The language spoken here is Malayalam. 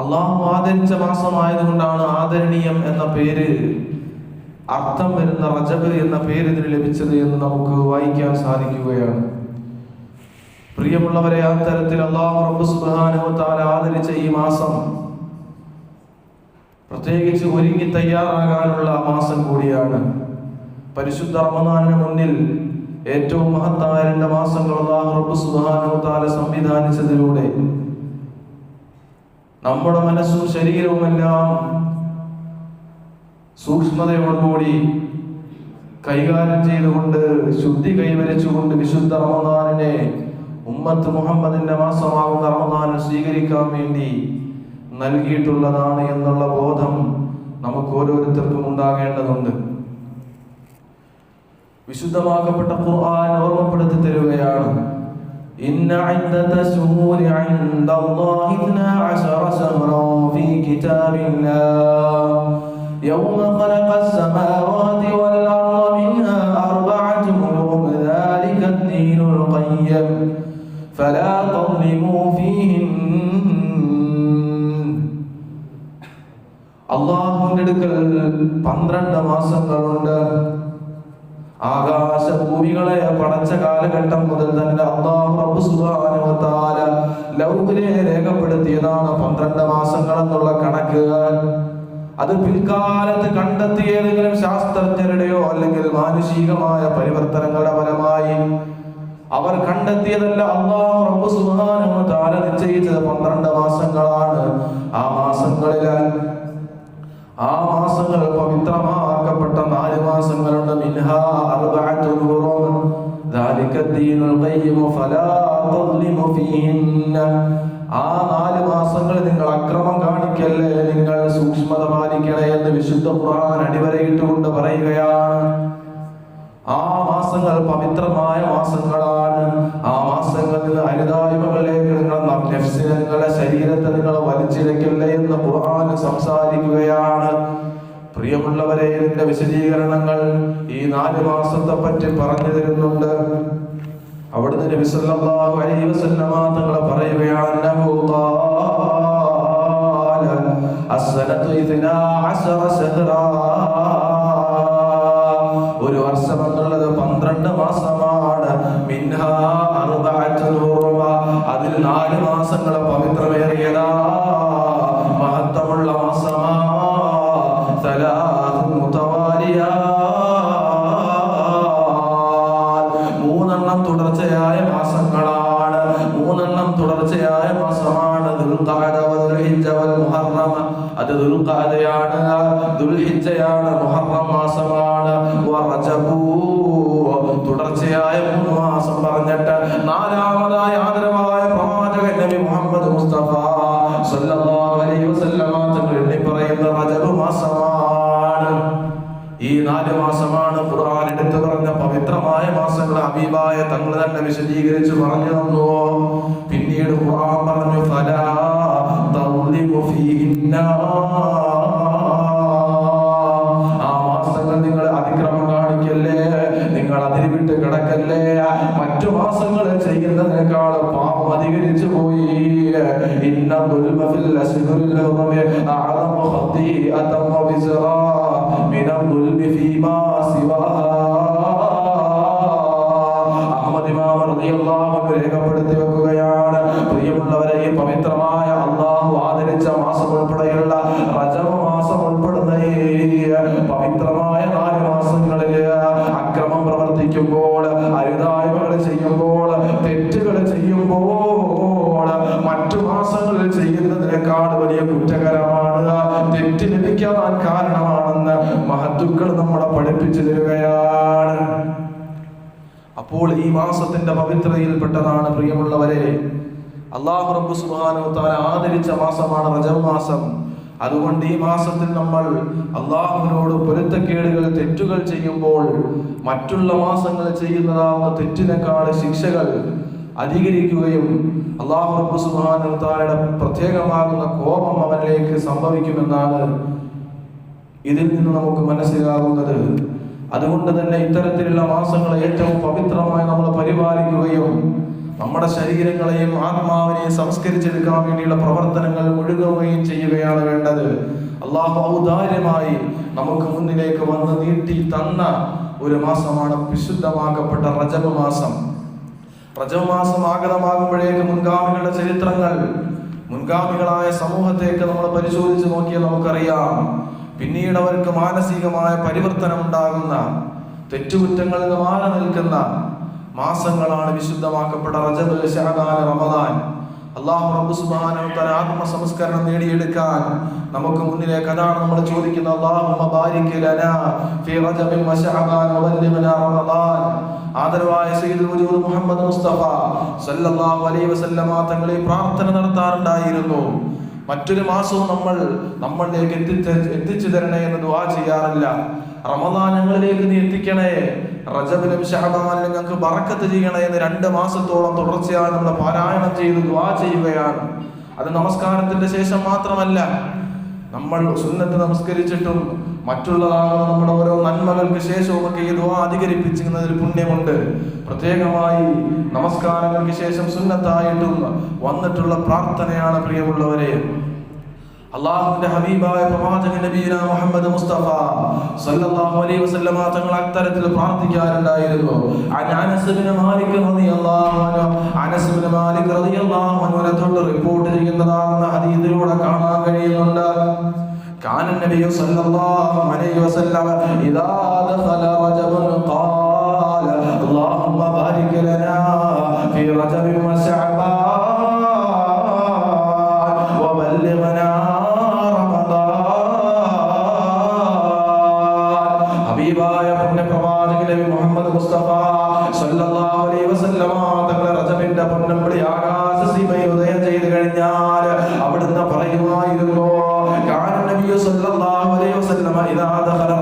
അള്ളാഹു ആദരിച്ച മാസമായതുകൊണ്ടാണ് ആദരണീയം എന്ന പേര്. അർത്ഥം വരുന്ന റജബ് എന്ന പേര് ഇതിന് ലഭിച്ചത് എന്ന് നമുക്ക് വായിക്കാൻ സാധിക്കുകയാണ്. പ്രിയമുള്ളവരെ ആ തരത്തിൽ അള്ളാഹു റബ്ബ് സുബ്ഹാനഹു തആല ആദരിച്ച ഈ മാസം പ്രത്യേകിച്ച് ഒരുങ്ങി തയ്യാറാകാനുള്ള മാസം കൂടിയാണ്. പരിശുദ്ധ റമദാനിന് മുന്നിൽ ഏറ്റവും മഹത്തായ രണ്ട് മാസങ്ങൾ അള്ളാഹു റബ്ബ് സുബ്ഹാനഹു തആല സംവിധാനിച്ചതിലൂടെ നമ്മുടെ മനസ്സും ശരീരവും എല്ലാം സൂക്ഷ്മതയോടുകൂടി കൈകാര്യം ചെയ്തുകൊണ്ട് ശുദ്ധി കൈവരിച്ചുകൊണ്ട് വിശുദ്ധ റമദാനിനെ ഉമ്മത്ത് മുഹമ്മദിന്റെ മാസമാകുന്ന റമദാനെ സ്വീകരിക്കാൻ വേണ്ടി നൽകിയിട്ടുള്ളതാണ് എന്നുള്ള ബോധം നമുക്ക് ഓരോരുത്തർക്കും ഉണ്ടാകേണ്ടതുണ്ട്. വിശുദ്ധമാക്കപ്പെട്ട ഖുർആൻ ഓർമ്മപ്പെടുത്തി തരുകയാണ്. إن عدة الشهور عند الله اثنا عشر شهرا في كتاب الله يوم خلق السماوات والأرض منها أربعة حرم ذلك الدين القيم فلا تظلموا فيهن അള്ളാഹുവിന്റെ അടുക്കൽ പന്ത്രണ്ട് മാസങ്ങളുണ്ട് ആകാശഭൂമികളെ പടച്ച കാലഘട്ടം മുതൽ തന്നെ രേഖപ്പെടുത്തിയതാണ് പന്ത്രണ്ട് മാസങ്ങൾ എന്നുള്ള കണക്ക്. അത് പിൽക്കാലത്ത് കണ്ടെത്തിയ ഏതെങ്കിലും ശാസ്ത്രജ്ഞരുടെയോ അല്ലെങ്കിൽ മാനുഷികമായ പരിവർത്തനങ്ങളുടെ ഫലമായി അവർ കണ്ടെത്തിയതല്ല അള്ളാഹു റബ്ബ് നിശ്ചയിച്ചത് പന്ത്രണ്ട് മാസങ്ങളാണ്. ആ മാസങ്ങളിൽ ആ മാസങ്ങൾ പവിത്രമാക്കപ്പെട്ട നാല് മാസങ്ങളുണ്ട് മിൻഹ അർബഅത്തുൻ ഹുറൂം ذلك الدين القيم فلا تظلموا فيهن ആ നാല് മാസങ്ങൾ നിങ്ങൾ അക്രമം കാണിക്കല്ലേ നിങ്ങൾ സൂക്ഷ്മത പാലിക്കണേ എന്ന് വിശുദ്ധ ഖുർആൻ അടിവരയിട്ടുകൊണ്ട് പറയുകയാണ് ആ മാസങ്ങൾ പവിത്രമായ മാസങ്ങളാണ് ആ മാസങ്ങളിൽ ഹരിതായ്മകളിലേക്ക് നിങ്ങൾ നഫ്സിനെ നിങ്ങളുടെ ശരീരത്തെ നിങ്ങൾ വലിച്ചിഴക്കല്ലേ എന്ന് ഖുർആൻ സംസാരിക്കുകയാണ് പ്രിയമുള്ളവരെ ഇതിന്റെ വിശദീകരണങ്ങൾ ഈ നാല് മാസത്തെ പറ്റി പറഞ്ഞു തരുന്നുണ്ട്. അവിടുന്ന് നബി സല്ലല്ലാഹു അലൈഹി വസല്ലമ തങ്ങളെ പറയുകയാണ് ഒരു വർഷം എന്നുള്ളത് പന്ത്രണ്ട് മാസമാണ്. മിൻഹ അതിൽ നാല് മാസങ്ങൾ പവിത്രമേറിയതാ. അത് ദുൽഖഅദയാണ് ദുൽഹിജ്ജയാണ് മുഹറം മാസമാണ്. തുടർച്ചയായ മൂന്ന് മാസം പറഞ്ഞിട്ട് നാലാമതായ ആദരവായ പ്രവാചകൻ നബി മുഹമ്മദ് മുസ്തഫ സല്ലല്ലാഹു അലൈഹി വസല്ലമ തങ്ങൾ എണ്ണി റജബ് മാസമാണ്. ഈ നാല് മാസമാണ് ഖുർആൻ എടുത്തു പറഞ്ഞ പവിത്രമായ മാസങ്ങൾ ഹബീബായ തങ്ങൾ തന്നെ വിശദീകരിച്ചു പറഞ്ഞു. നിങ്ങൾ അതിക്രമം കാണിക്കല്ലേ? നിങ്ങൾ അതിരിവിട്ട് കിടക്കല്ലേ? മറ്റു മാസങ്ങൾ ചെയ്യുന്നതിനേക്കാൾ പാപം അധികരിച്ചു പോയി. ഇന്ന രേഖപ്പെടുത്തി വെക്കുകയാണ്. പ്രിയമുള്ളവരെ ഈ പവിത്രമായ അള്ളാഹു ആദരിച്ച മാസം ഉൾപ്പെടെയുള്ള റജബ് മാസം ഉൾപ്പെടുന്ന പവിത്രമായ നാല് മാസങ്ങളിൽ അക്രമം പ്രവർത്തിക്കുമ്പോൾ അരുതായ്മകൾ ചെയ്യുമ്പോൾ തെറ്റുകൾ ചെയ്യുമ്പോൾ മറ്റു മാസങ്ങളിൽ ചെയ്യുന്നതിനേക്കാൾ വലിയ കുറ്റകരമാണ്. തെറ്റ് ലഭിക്കാൻ കാരണമാണെന്ന് മഹത്തുക്കൾ നമ്മളെ പഠിപ്പിച്ചു തരികയാണ്. അപ്പോൾ ഈ മാസത്തിന്റെ പവിത്രതയിൽപ്പെട്ടതാണ് പ്രിയമുള്ളവരെ അള്ളാഹു റബ്ബു സുബ്ഹാനഹു തആല ആദരിച്ച മാസമാണ് റജബ് മാസം. അതുകൊണ്ട് ഈ മാസത്തിൽ നമ്മൾ അള്ളാഹുവിനോട് പൊരുത്തക്കേടുകൾ തെറ്റുകൾ ചെയ്യുമ്പോൾ മറ്റുള്ള മാസങ്ങൾ ചെയ്യുന്നതാവുന്ന തെറ്റിനേക്കാൾ ശിക്ഷകൾ അധികരിക്കുകയും അള്ളാഹു റബ്ബു സുബ്ഹാനഹു തആലയുടെ പ്രത്യേകമാകുന്ന കോപം അവനിലേക്ക് സംഭവിക്കുമെന്നാണ് ഇതിൽ നിന്ന് നമുക്ക് മനസ്സിലാകുന്നത്. അതുകൊണ്ട് തന്നെ ഇത്തരത്തിലുള്ള മാസങ്ങളെ ഏറ്റവും പവിത്രമായി നമ്മൾ പരിപാലിക്കുകയും നമ്മുടെ ശരീരങ്ങളെയും ആത്മാവിനെയും സംസ്കരിച്ചെടുക്കാൻ വേണ്ടിയുള്ള പ്രവർത്തനങ്ങൾ ഒഴുകുകയും ചെയ്യുകയാണ് വേണ്ടത്. അള്ളാഹു ഔദാര്യമായി നമുക്ക് മുന്നിലേക്ക് വന്ന് നീട്ടി തന്ന ഒരു മാസമാണ് വിശുദ്ധമാക്കപ്പെട്ട റജബ് മാസം. റജബ് മാസം ആഗതമാകുമ്പോഴേക്ക് മുൻഗാമികളുടെ ചരിത്രങ്ങൾ മുൻഗാമികളായ സമൂഹത്തേക്ക് നമ്മൾ പരിശോധിച്ച് നോക്കിയാൽ നമുക്കറിയാം. പിന്നീട് അവർക്ക് മാനസികമായ പരിവർത്തനം ഉണ്ടാകുന്ന തെറ്റുകുറ്റങ്ങളിൽ നിന്ന് മാറി നിൽക്കുന്ന മാസങ്ങളാണ് വിശുദ്ധമാക്കപ്പെട്ട റജബ് ഷഹബാൻ റമദാൻ. അള്ളാഹു റബ്ബു സുബ്ഹാനഹു തആല ആത്മ സംസ്കരണം നേടിയെടുക്കാൻ നമുക്ക് മുന്നിലേക്ക് അതാണ് നമ്മൾ ചോദിക്കുന്നത്. അല്ലാഹുമ്മ ബാരിക് ലനാ ഫീ റജബിൻ വ വബല്ലിഗ്നാ റമദാൻ. ആദരവായ സയ്യിദുൽ വജൂദ് മുഹമ്മദ് മുസ്തഫ സല്ലല്ലാഹു അലൈഹി വസല്ലമ തങ്ങളെ പ്രാർത്ഥന നടത്താറുണ്ടായിരുന്നു. മറ്റൊരു മാസവും നമ്മൾ നമ്മളിലേക്ക് എത്തിച്ച് എത്തിച്ചു തരണേ എന്ന് ദുവാ ചെയ്യാറില്ല. റമദാനങ്ങളിലേക്ക് നീ എത്തിക്കണേ. റജബിലും ഷഹബാനിലും ഞങ്ങൾക്ക് ബറക്കത്ത് ചെയ്യണേ എന്ന് രണ്ട് മാസത്തോളം തുടർച്ചയായി നമ്മൾ പാരായണം ചെയ്ത് ദുവാ ചെയ്യുകയാണ്. അത് നമസ്കാരത്തിന്റെ ശേഷം മാത്രമല്ല നമ്മൾ സുന്നത്ത് നമസ്കരിച്ചിട്ടും മറ്റുള്ളതാകുന്ന നമ്മുടെ ഓരോ നന്മകൾക്ക് ശേഷവുമൊക്കെ ഈ ദുആ അധികരിപ്പിക്കുന്നതിൽ പുണ്യമുണ്ട്. പ്രത്യേകമായി നമസ്കാരങ്ങൾക്ക് ശേഷം സുന്നത്തായിട്ടും വന്നിട്ടുള്ള പ്രാർത്ഥനയാണ് പ്രിയമുള്ളവരെ. അള്ളാഹുവിന്റെ ഹബീബായ പ്രവാചകൻ നബീന മുഹമ്മദ് മുസ്തഫ സല്ലല്ലാഹു അലൈഹി വസല്ലമ തങ്ങൾ അത്തരത്തിൽ പ്രാർത്ഥിക്കാറുണ്ടായിരുന്നു. അനസ് ബിൻ മാലിക് റളിയല്ലാഹു അൻഹു അനസ് ബിൻ മാലിക് റളിയല്ലാഹു അൻഹു റിപ്പോർട്ട് ചെയ്യുന്നതാകുന്ന ഹദീസിലൂടെ കാണാൻ കഴിയുന്നുണ്ട്. كان النبي صلى الله عليه وسلم إذا دخل رجب قال اللهم بارك لنا في رجب وشعبان وبلغنا റമദാൻ ഹബീബായ പുണ്യപ്രവാചകൻ നബി മുഹമ്മദ് മുസ്തഫ സല്ലല്ലാഹു അലൈഹി വസല്ലമ തങ്ങളുടെ റജബിന്റെ പൊന്നമ്പടി ആകാശ സീമയിൽ ഉദയം ചെയ്തു കഴിഞ്ഞാൽ അവിടുന്ന് പറയുമായിരുന്നു കാന നബി സല്ലല്ലാഹു അലൈഹി വസല്ലമ ഇദാ ദഖല